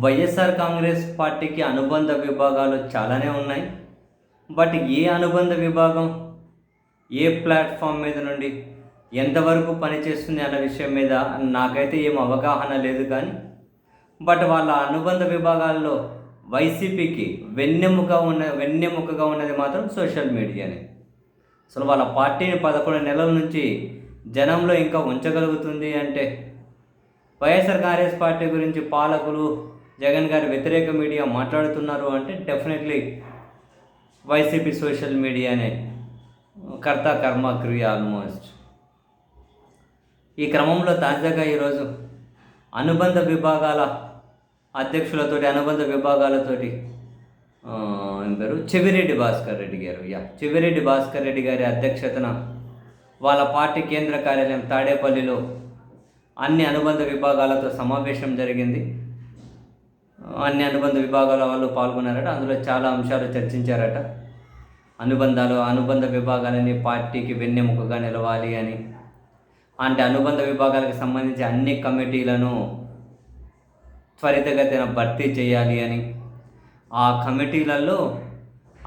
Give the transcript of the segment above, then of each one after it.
వైఎస్ఆర్ కాంగ్రెస్ పార్టీకి అనుబంధ విభాగాలు చాలానే ఉన్నాయి. బట్ ఏ అనుబంధ విభాగం ఏ ప్లాట్ఫామ్ మీద నుండి ఎంతవరకు పనిచేస్తుంది అన్న విషయం మీద నాకైతే ఏం అవగాహన లేదు కానీ బట్ వాళ్ళ అనుబంధ విభాగాల్లో వైసీపీకి వెన్నెముక ఉన్న వెన్నెముకగా ఉన్నది మాత్రం సోషల్ మీడియానే. అసలు వాళ్ళ పార్టీని పదకొండు నెలల నుంచి జనంలో ఇంకా ఉంచగలుగుతుంది అంటే వైఎస్ఆర్ కాంగ్రెస్ పార్టీ గురించి పాలకులు జగన్ గారి వ్యతిరేక మీడియా మాట్లాడుతున్నారు అంటే డెఫినెట్లీ వైసీపీ సోషల్ మీడియానే కర్త కర్మ క్రియ ఆల్మోస్ట్ ఈ క్రమంలో తాజాగా ఈరోజు అనుబంధ విభాగాల అధ్యక్షులతోటి అనుబంధ విభాగాలతోటి అందరు చెవిరెడ్డి భాస్కర్ రెడ్డి గారు. యా చెవిరెడ్డి భాస్కర్ రెడ్డి గారి అధ్యక్షతన వాళ్ళ పార్టీ కేంద్ర కార్యాలయం తాడేపల్లిలో అన్ని అనుబంధ విభాగాలతో సమావేశం జరిగింది. అన్ని అనుబంధ విభాగాల వాళ్ళు పాల్గొన్నారట. అందులో చాలా అంశాలు చర్చించారట. అనుబంధాలు అనుబంధ విభాగాలని పార్టీకి వెన్నెముకగా నిలవాలి అని. అంటే అనుబంధ విభాగాలకు సంబంధించి అన్ని కమిటీలను త్వరితగతిన భర్తీ చేయాలి అని. ఆ కమిటీలలో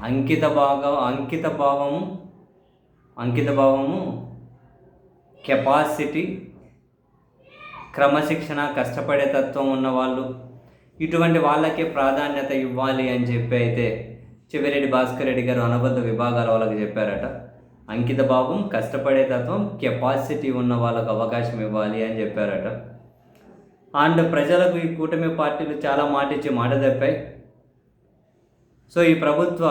అంకిత భాగం అంకిత భావము అంకిత భావము కెపాసిటీ క్రమశిక్షణ కష్టపడే తత్వం ఉన్న వాళ్ళు ఇటువంటి వాళ్ళకే ప్రాధాన్యత ఇవ్వాలి అని చెప్పి అయితే చెవిరెడ్డి భాస్కర్ రెడ్డి గారు అనుబంధ విభాగాల వాళ్ళకి చెప్పారట. అంకిత భావం కష్టపడే తత్వం కెపాసిటీ ఉన్న వాళ్ళకు అవకాశం ఇవ్వాలి అని చెప్పారట. అండ్ ప్రజలకు ఈ కూటమి పార్టీలు చాలా మాట ఇచ్చి మాట తప్పాయి. సో ఈ ప్రభుత్వ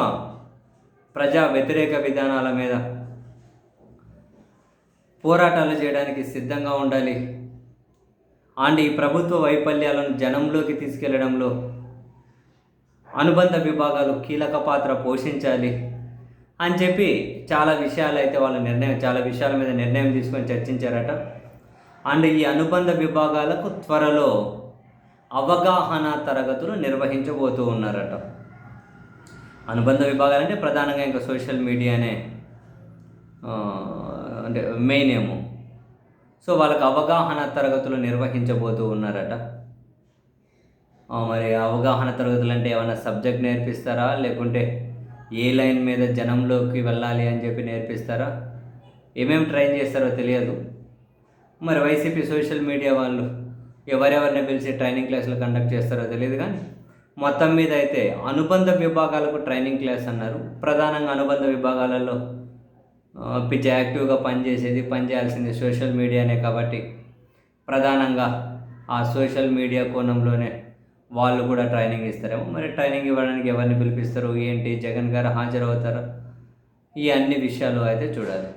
ప్రజా వ్యతిరేక విధానాల మీద పోరాటాలు చేయడానికి సిద్ధంగా ఉండాలి. అండ్ ఈ ప్రభుత్వ వైఫల్యాలను జనంలోకి తీసుకెళ్ళడంలో అనుబంధ విభాగాలు కీలక పాత్ర పోషించాలి అని చెప్పి చాలా విషయాలు అయితే వాళ్ళ నిర్ణయం చాలా విషయాల మీద నిర్ణయం తీసుకొని చర్చించారట. అండ్ ఈ అనుబంధ విభాగాలకు త్వరలో అవగాహన తరగతులు నిర్వహించబోతూ ఉన్నారట. అనుబంధ విభాగాలంటే ప్రధానంగా ఇంకా సోషల్ మీడియానే అంటే మెయిన్ ఏమో. సో వాళ్ళకి అవగాహన తరగతులు నిర్వహించబోతూ ఉన్నారట. మరి అవగాహన తరగతులు అంటే ఏమైనా సబ్జెక్ట్ నేర్పిస్తారా? లేకుంటే ఏ లైన్ మీద జనంలోకి వెళ్ళాలి అని చెప్పి నేర్పిస్తారా? ఏమేమి ట్రైన్ చేస్తారో తెలియదు. మరి వైసీపీ సోషల్ మీడియా వాళ్ళు ఎవరెవరిని పిలిచి ట్రైనింగ్ క్లాసులు కండక్ట్ చేస్తారో తెలియదు కానీ మొత్తం మీద అయితే అనుబంధ విభాగాలకు ట్రైనింగ్ క్లాస్ అన్నారు. ప్రధానంగా అనుబంధ విభాగాలలో పిచ్చి యాక్టివ్గా పనిచేసేది పనిచేయాల్సింది సోషల్ మీడియానే కాబట్టి ప్రధానంగా ఆ సోషల్ మీడియా కోణంలోనే వాళ్ళు కూడా ట్రైనింగ్ ఇస్తారేమో. మరి ట్రైనింగ్ ఇవ్వడానికి ఎవరిని పిలిపిస్తారు? ఏంటి? జగన్ గారు హాజరవుతారు? ఈ అన్ని విషయాలు అయితే చూడాలి.